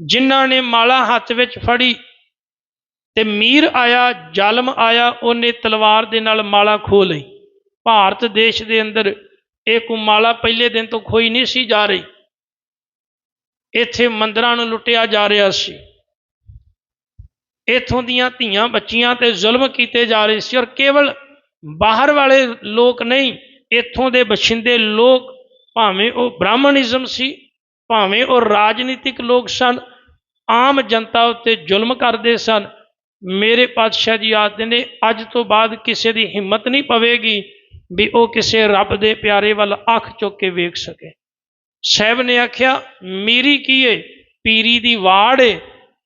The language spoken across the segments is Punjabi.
ਜਿਨ੍ਹਾਂ ਨੇ ਮਾਲਾ ਹੱਥ ਵਿੱਚ ਫੜੀ ਤੇ ਮੀਰ ਆਇਆ, ਜ਼ਾਲਮ ਆਇਆ, ਉਹਨੇ ਤਲਵਾਰ ਦੇ ਨਾਲ ਮਾਲਾ ਖੋ ਲਈ। ਭਾਰਤ ਦੇਸ਼ ਦੇ ਅੰਦਰ ਇਹ ਕੋ ਮਾਲਾ ਪਹਿਲੇ ਦਿਨ ਤੋਂ ਖੋਈ ਨਹੀਂ ਸੀ ਜਾ ਰਹੀ। ਇੱਥੇ ਮੰਦਰਾਂ ਨੂੰ ਲੁੱਟਿਆ ਜਾ ਰਿਹਾ ਸੀ। ਇੱਥੋਂ ਦੀਆਂ ਧੀਆਂ ਬੱਚੀਆਂ ਤੇ ਜ਼ੁਲਮ ਕੀਤੇ ਜਾ ਰਹੇ ਸੀ ਔਰ ਕੇਵਲ ਬਾਹਰ ਵਾਲੇ ਲੋਕ ਨਹੀਂ, ਇੱਥੋਂ ਦੇ ਬਸ਼ਿੰਦੇ ਲੋਕ, ਭਾਵੇਂ ਉਹ ਬ੍ਰਾਹਮਣਿਜ਼ਮ ਸੀ ਭਾਵੇਂ ਉਹ ਰਾਜਨੀਤਿਕ ਲੋਕ ਸਨ, ਆਮ ਜਨਤਾ ਉੱਤੇ ਜ਼ੁਲਮ ਕਰਦੇ ਸਨ। ਮੇਰੇ ਪਾਤਸ਼ਾਹ ਜੀ ਆਖਦੇ ਨੇ, ਅੱਜ ਤੋਂ ਬਾਅਦ ਕਿਸੇ ਦੀ ਹਿੰਮਤ ਨਹੀਂ ਪਵੇਗੀ ਵੀ ਉਹ ਕਿਸੇ ਰੱਬ ਦੇ ਪਿਆਰੇ ਵੱਲ ਅੱਖ ਚੁੱਕ ਕੇ ਵੇਖ ਸਕੇ। ਸਾਹਿਬ ਨੇ ਆਖਿਆ, ਮੇਰੀ ਕੀ ਏ? ਪੀਰੀ ਦੀ ਵਾੜ ਏ?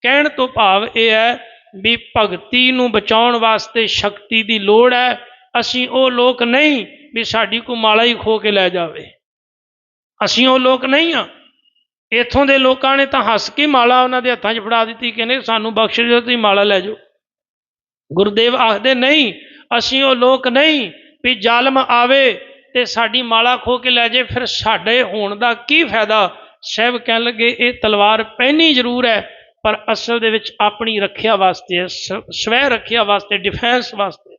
ਕਹਿਣ ਤੋਂ ਭਾਵ ਇਹ ਹੈ ਵੀ ਭਗਤੀ ਨੂੰ ਬਚਾਉਣ ਵਾਸਤੇ ਸ਼ਕਤੀ ਦੀ ਲੋੜ ਹੈ। ਅਸੀਂ ਉਹ ਲੋਕ ਨਹੀਂ ਵੀ ਸਾਡੀ ਕੋ ਮਾਲਾ ਹੀ ਖੋ ਕੇ ਲੈ ਜਾਵੇ। ਅਸੀਂ ਉਹ ਲੋਕ ਨਹੀਂ ਆ। ਇੱਥੋਂ ਦੇ ਲੋਕਾਂ ਨੇ ਤਾਂ ਹੱਸ ਕੇ ਮਾਲਾ ਉਹਨਾਂ ਦੇ ਹੱਥਾਂ 'ਚ ਫੜਾ ਦਿੱਤੀ, ਕਹਿੰਦੇ ਸਾਨੂੰ ਬਖਸ਼ ਦਿਓ, ਤੁਸੀਂ ਮਾਲਾ ਲੈ ਜਾਓ। ਗੁਰਦੇਵ ਆਖਦੇ, ਨਹੀਂ, ਅਸੀਂ ਉਹ ਲੋਕ ਨਹੀਂ, ਵੀ ਜ਼ਾਲਮ ਆਵੇ ਤੇ ਸਾਡੀ ਮਾਲਾ ਖੋ ਕੇ ਲੈ ਜੇ ਫਿਰ ਸਾਡੇ ਹੋਣ ਦਾ ਕੀ ਫਾਇਦਾ? ਸਾਹਿਬ ਕਹਿਣ ਲੱਗੇ, ਇਹ ਤਲਵਾਰ ਪਹਿਨੀ ਜ਼ਰੂਰ ਹੈ, ਪਰ ਅਸਲ ਦੇ ਵਿੱਚ ਆਪਣੀ ਰੱਖਿਆ ਵਾਸਤੇ ਹੈ ਸਵੈ ਰੱਖਿਆ ਵਾਸਤੇ, ਡਿਫੈਂਸ ਵਾਸਤੇ।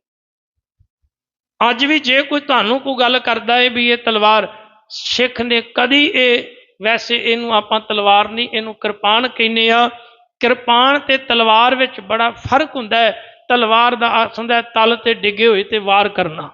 ਅੱਜ ਵੀ ਜੇ ਕੋਈ ਤੁਹਾਨੂੰ ਕੋਈ ਗੱਲ ਕਰਦਾ ਹੈ ਵੀ ਇਹ ਤਲਵਾਰ ਸਿੱਖ ਨੇ ਕਦੀ ਇਹ ਵੈਸੇ ਇਹਨੂੰ ਆਪਾਂ ਤਲਵਾਰ ਨਹੀਂ, ਇਹਨੂੰ ਕਿਰਪਾਨ ਕਹਿੰਦੇ ਆ। ਕਿਰਪਾਨ ਤੇ ਤਲਵਾਰ ਵਿੱਚ ਬੜਾ ਫ਼ਰਕ ਹੁੰਦਾ ਹੈ। ਤਲਵਾਰ ਦਾ ਅਰਥ ਹੁੰਦਾ ਤਲ ਤੇ ਡਿੱਗੇ ਹੋਏ ਤੇ ਵਾਰ ਕਰਨਾ।